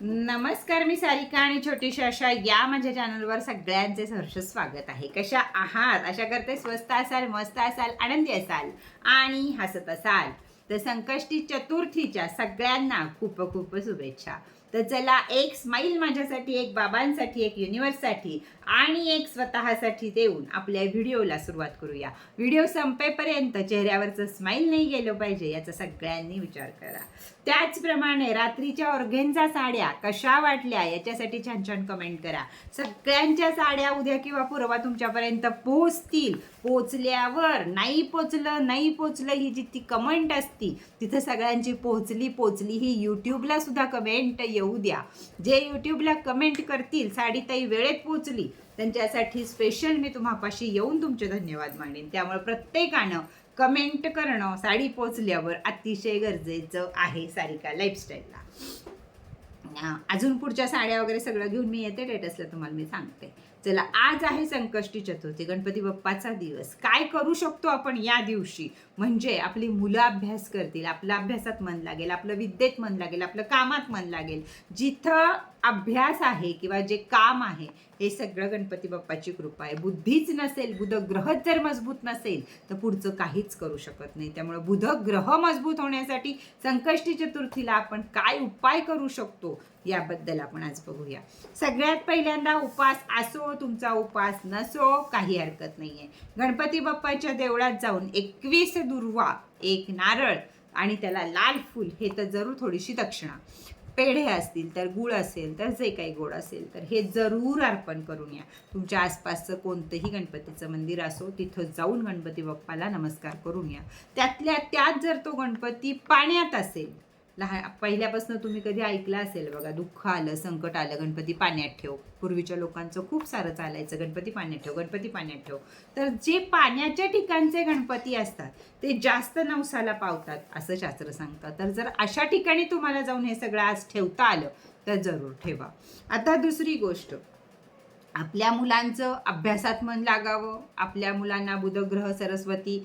नमस्कार मी सारिका आणि छोटीशी अशा या माझ्या चॅनलवर सगळ्यांचे सहर्ष स्वागत आहे. कशा आहात? अशा करते स्वस्त असाल मस्त असाल आनंदी असाल आणि हसत असाल. तर संकष्टी चतुर्थीच्या सगळ्यांना खूप खूप शुभेच्छा. तर चला एक स्माईल माझ्यासाठी एक बाबांसाठी एक युनिवर्ससाठी आणि एक स्वतःसाठी देऊन आपल्या व्हिडिओला सुरुवात करूया. व्हिडिओ संपेपर्यंत चेहऱ्यावरचं स्माईल नाही गेलं पाहिजे याचा सगळ्यांनी विचार करा. त्याचप्रमाणे रात्रीच्या ऑर्गेनचा साड्या कशा वाटल्या याच्यासाठी छान छान कमेंट करा. सगळ्यांच्या साड्या उद्या किंवा पूर्वा तुमच्यापर्यंत पोहोचतील. पोचल्यावर नाही पोचलं नाही पोचलं ही जी ती कमेंट असती तिथं सगळ्यांची पोहोचली पोचली ही यूट्यूबला सुद्धा कमेंट येऊ द्या. जे यूट्यूबला कमेंट करतील साडी ताई वेळेत पोचली त्यांच्यासाठी स्पेशल मी तुम्हापाशी येऊन तुमचे धन्यवाद मानेन त्यामुळे प्रत्येकानं कमेंट करणं साडी पोचल्यावर अतिशय गरजेचं आहे सारिका लाईफस्टाईलला अजून पुढच्या साड्या वगैरे सगळं घेऊन मी येते टेटसला तुम्हाला मी सांगते. चला आज आहे संकष्टी चतुर्थी गणपती बाप्पाचा दिवस. काय करू शकतो आपण या दिवशी? म्हणजे आपली मुलं अभ्यास करतील आपल्या अभ्यासात मन लागेल आपलं विद्येत मन लागेल आपलं कामात मन लागेल. जिथं अभ्यास आहे किंवा जे काम आहे हे सगळं गणपती बाप्पाची कृपा आहे. बुद्धीच नसेल बुध ग्रहच जर मजबूत नसेल तर पुढचं काहीच करू शकत नाही. त्यामुळे बुध ग्रह मजबूत होण्यासाठी संकष्टी चतुर्थीला आपण काय उपाय करू शकतो? याबद्दल आपण आज बघूया. सगळ्यात पहिल्यांदा उपास असो तुमचा उपास नसो काही हरकत नाहीये. गणपती बाप्पाच्या देवळात जाऊन एकवीस दुर्वा एक नारळ आणि त्याला लाल फूल हे तर जरूर थोडीशी दक्षिणा. पेढे असतील तर गुळ असेल तर जे काही गोड असेल तर हे जरूर अर्पण करून या. तुमच्या आसपासचं कोणतंही गणपतीचं मंदिर असो तिथं जाऊन गणपती बाप्पाला नमस्कार करून या. त्यातल्या त्यात जर तो गणपती पाण्यात असेल लहान पहिल्यापासून तुम्ही कधी ऐकलं असेल बघा दुःख आलं संकट आलं गणपती पाण्यात ठेव. पूर्वीच्या लोकांचं खूप सारं चालायचं गणपती पाण्यात ठेव गणपती पाण्यात ठेव. तर जे पाण्याच्या ठिकाणचे गणपती असतात ते जास्त नवसाला पावतात असं शास्त्र सांगतात. तर जर अशा ठिकाणी तुम्हाला जाऊन हे सगळं आज ठेवता आलं तर जरूर ठेवा. आता दुसरी गोष्ट. आपल्या मुलांचं अभ्यासात मन लागावं. आपल्या मुलांना बुधग्रह सरस्वती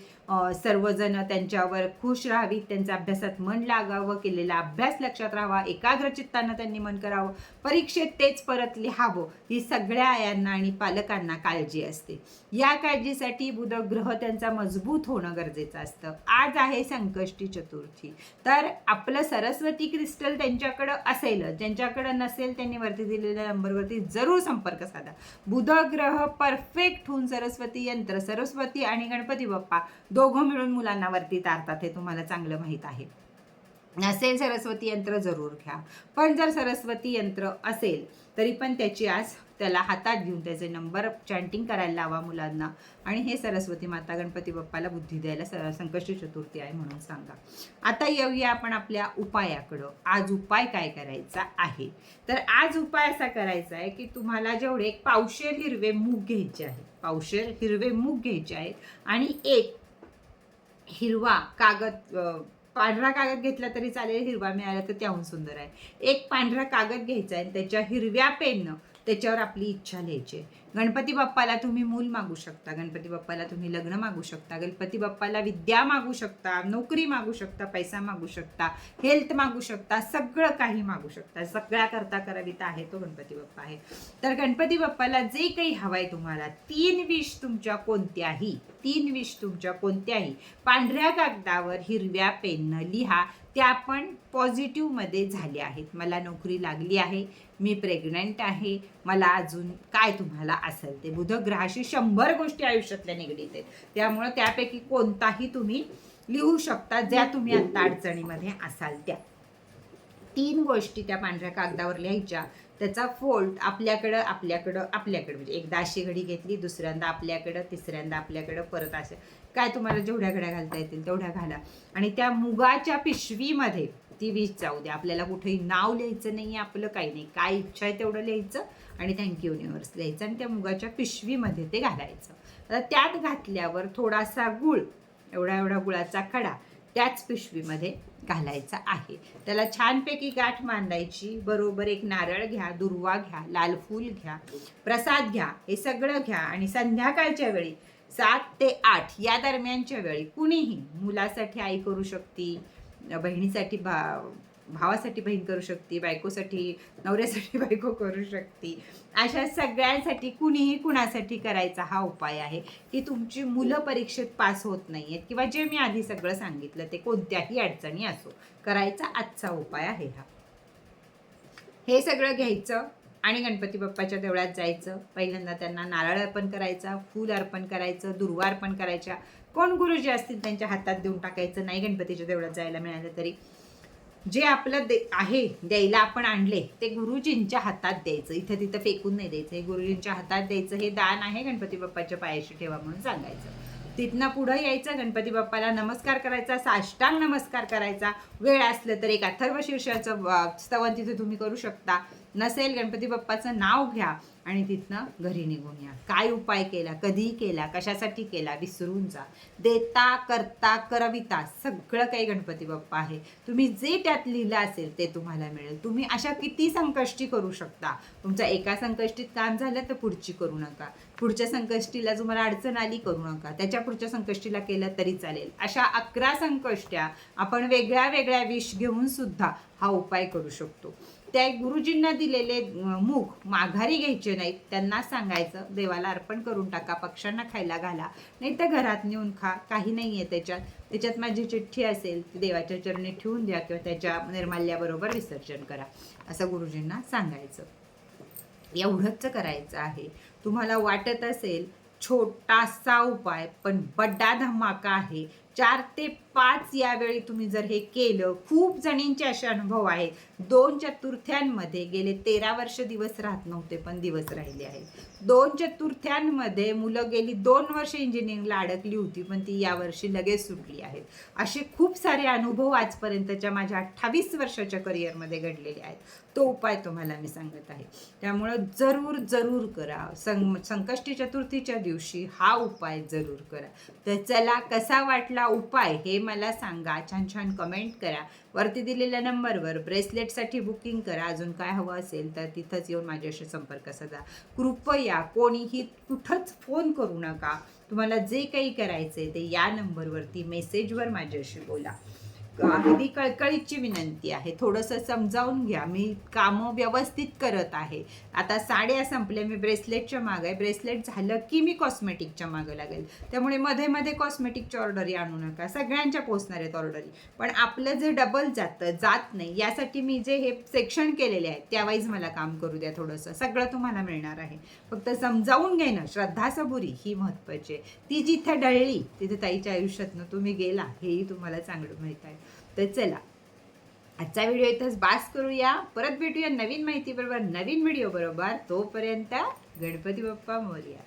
सर्वजण त्यांच्यावर खुश राहावी त्यांचा अभ्यासात मन लागावं. केलेला अभ्यास लक्षात राहावा. एकाग्र चित्तानं त्यांनी मन करावं. परीक्षेत तेच परत लिहावं. ही सगळ्या आयांना आणि पालकांना काळजी असते. या काळजीसाठी बुधग्रह त्यांचा मजबूत होणं गरजेचं असतं. आज आहे संकष्टी चतुर्थी. तर आपलं सरस्वती क्रिस्टल त्यांच्याकडं असेल ज्यांच्याकडं नसेल त्यांनी वरती दिलेल्या नंबरवरती जरूर संपर्क साधा. बुध ग्रह परफेक्ट होऊन सरस्वती यंत्र सरस्वती आणि गणपती बाप्पा दोघं मिळून मुलांना वरती तारतात हे तुम्हाला चांगलं माहीत आहे. नसेल सरस्वती यंत्र जरूर घ्या. पण जर सरस्वती यंत्र असेल तरी पण त्याची आज त्याला हातात घेऊन त्याचे नंबर चॅन्टिंग करायला लावा मुलांना. आणि हे सरस्वती माता गणपती बाप्पाला बुद्धी द्यायला सर संकष्टी चतुर्थी आहे म्हणून सांगा. आता येऊया आपण आपल्या उपायाकडं. आज उपाय काय करायचा आहे? तर आज उपाय असा करायचा आहे की तुम्हाला जेवढे एक पावशेर हिरवे मूग घ्यायचे आहेत पावशेर हिरवे मूग घ्यायचे आहेत आणि एक हिरवा कागद पांढरा कागद घेतला तरी चालेल हिरवा मिळाला तर त्याहून सुंदर आहे. एक पांढरा कागद घ्यायचा आहे त्याच्या हिरव्या पेननं त्याच्यावर आपली इच्छा लिहायची गणपती बाप्पाला तुम्ही मूल मागू शकता गणपती बाप्पाला तुम्ही लग्न मागू शकता गणपती बाप्पाला विद्या मागू शकता नोकरी मागू शकता पैसा मागू शकता हेल्थ मागू शकता सगळं काही मागू शकता. सगळ्या करता कराविता आहे तो गणपती बाप्पा आहे. तर गणपती बाप्पाला जे काही हवंय तुम्हाला तीन विष तुमच्या कोणत्याही तीन विष तुमच्या कोणत्याही पांढऱ्या कागदावर हिरव्या पेननं लिहा त्या पण पॉझिटिव्हमध्ये झाल्या आहेत. मला नोकरी लागली आहे. मी प्रेग्नंट आहे. मला अजून काय तुम्हाला असेल ते बुधग्रहाशी शंभर गोष्टी आयुष्यातल्या निगडीत आहेत. त्यामुळं त्यापैकी कोणताही तुम्ही लिहू शकता ज्या तुम्ही आता अडचणीमध्ये असाल त्या. तीन गोष्टी त्या पांढऱ्या कागदावर लिहायच्या. त्याचा फोल्ड आपल्याकडं आपल्याकडं आपल्याकडं. म्हणजे एकदा अशी घडी घेतली दुसऱ्यांदा आपल्याकडं तिसऱ्यांदा आपल्याकडं परत असे काय तुम्हाला जेवढ्या घड्या घालता येतील तेवढ्या घाला. आणि त्या मुगाच्या पिशवीमध्ये ती वीज जाऊ द्या. आपल्याला कुठेही नाव लिहायचं नाही आपलं काही नाही. काय इच्छा आहे तेवढं लिहायचं आणि थँक्यू युनिव्हर्स लिहायचं आणि त्या मुगाच्या पिशवीमध्ये ते घालायचं. आता त्यात घातल्यावर थोडासा गुळ एवढा एवढा गुळाचा खडा त्याच पिशवीमध्ये घालायचा आहे. त्याला छानपैकी गाठ मांडायची. बरोबर एक नारळ घ्या दुर्वा घ्या लाल फूल घ्या प्रसाद घ्या हे सगळं घ्या. आणि संध्याकाळच्या वेळी सात ते आठ या दरम्यानच्या वेळी कुणीही मुलासाठी आई करू शकते बहिणीसाठी बा भावासाठी बहीण करू शकते बायकोसाठी नवऱ्यासाठी बायको करू शकते. अशा सगळ्यांसाठी कुणीही कुणासाठी करायचा हा उपाय आहे की तुमची मुलं परीक्षेत पास होत नाही आहेत किंवा जे मी आधी सगळं सांगितलं ते कोणत्याही अडचणी असो करायचा आजचा उपाय आहे हा. हे सगळं घ्यायचं आणि गणपती बाप्पाच्या देवळात जायचं. पहिल्यांदा त्यांना नारळ अर्पण करायचा फूल अर्पण करायचं दुर्वा अर्पण करायच्या. कोण गुरुजी असतील त्यांच्या हातात देऊन टाकायचं? नाही गणपतीच्या देवळात जायला मिळालं तरी. जे आपलं दे आहे द्यायला आपण आणले ते गुरुजींच्या हातात द्यायचं. इथं तिथं फेकून नाही द्यायचं. हे गुरुजींच्या हातात द्यायचं हे दान आहे गणपती बाप्पाच्या पायाशी ठेवा म्हणून सांगायचं. तिथनं पुढं यायचं गणपती बाप्पाला नमस्कार करायचा साष्टांग नमस्कार करायचा. वेळ असलं तर एक अथर्व शीर्षाचं स्तवन तिथे तुम्ही करू शकता. नसेल गणपती बाप्पाचं नाव घ्या. आणि तिथनं घरी निघून या. काय उपाय केला कधी केला कशासाठी केला विसरून जा. देता करता करविता सगळं काही गणपती बाप्पा आहे. तुम्ही जे त्यात लिहिलं असेल ते तुम्हाला मिळेल. तुम्ही अशा किती संकष्टी करू शकता. तुमच्या एका संकष्टीत काम झालं तर पुढची करू नका. पुढच्या संकष्टीला तुम्हाला अडचण आली करू नका. त्याच्या पुढच्या संकष्टीला केलं तरी चालेल. अशा अकरा संकष्ट्या आपण वेगळ्या वेगळ्या विष घेऊन सुद्धा हा उपाय करू शकतो. त्या गुरुजींना दिलेले मुख मूग माघारी घ्यायचे नाहीत. त्यांना सांगायचं देवाला अर्पण करून टाका पक्ष्यांना खायला घाला. नाही तर घरात नेऊन खा. काही नाही आहे त्याच्यात. त्याच्यात माझी चिठ्ठी असेल ती देवाच्या चरणी ठेवून द्या किंवा त्याच्या निर्माल्याबरोबर विसर्जन करा. असं गुरुजींना सांगायचं. एवढंच करायचं आहे. तुम्हाला वाटत असेल छोटासा उपाय पण बड्डा धमाका आहे. चार ते पाच यावेळी तुम्ही जर हे केलं खूप जणींचे असे अनुभव आहेत. दोन चतुर्थ्यांमध्ये गेले तेरा वर्ष दिवस राहत नव्हते पण दिवस राहिले आहेत. दोन चतुर्थ्यांमध्ये मुलं गेली दोन वर्ष इंजिनिअरिंगला अडकली होती पण ती यावर्षी लगेच सुटली आहेत. असे खूप सारे अनुभव आजपर्यंतच्या माझ्या अठ्ठावीस वर्षाच्या करिअरमध्ये घडलेले आहेत. तो उपाय तुम्हाला मी सांगत आहे. त्यामुळं जरूर जरूर करा. सं संकष्टी चतुर्थीच्या दिवशी हा उपाय जरूर करा. तर चला कसा वाटला उपाय हे मला सांगा. छान छान कमेंट करा. वरती दिलेल्या नंबरवर ब्रेसलेटसाठी बुकिंग करा. अजून काय हवं असेल तर तिथंच येऊन माझ्याशी संपर्क साधा. कृपया कोणीही कुठंच फोन करू नका. तुम्हाला जे काही करायचं आहे ते या नंबरवरती मेसेजवर माझ्याशी बोला. अगदी कळकळीची विनंती आहे. थोडंसं समजावून घ्या. मी कामं व्यवस्थित करत आहे. आता साड्या संपल्या. मी ब्रेसलेटच्या मागं आहे. ब्रेसलेट झालं की मी कॉस्मेटिकच्या मागं लागेल. त्यामुळे मध्ये मध्ये कॉस्मेटिकच्या ऑर्डरी आणू नका. सगळ्यांच्या पोचणार आहेत ऑर्डरी. पण आपलं जे डबल जातं जात नाही यासाठी मी जे हे सेक्शन केलेले आहेत त्यावाईज मला काम करू द्या थोडंसं. सगळं तुम्हाला मिळणार आहे. फक्त समजावून घेणं श्रद्धा सबुरी ही महत्त्वाची आहे. ती जिथे डळली तिथे ताईच्या आयुष्यातनं तुम्ही गेला हेही तुम्हाला चांगलं माहीत आहे. तर चला आजचा व्हिडिओ इथंच बास करूया. परत भेटूया नवीन माहितीबरोबर नवीन व्हिडिओ बरोबर. तोपर्यंत गणपती बाप्पा मोर्या.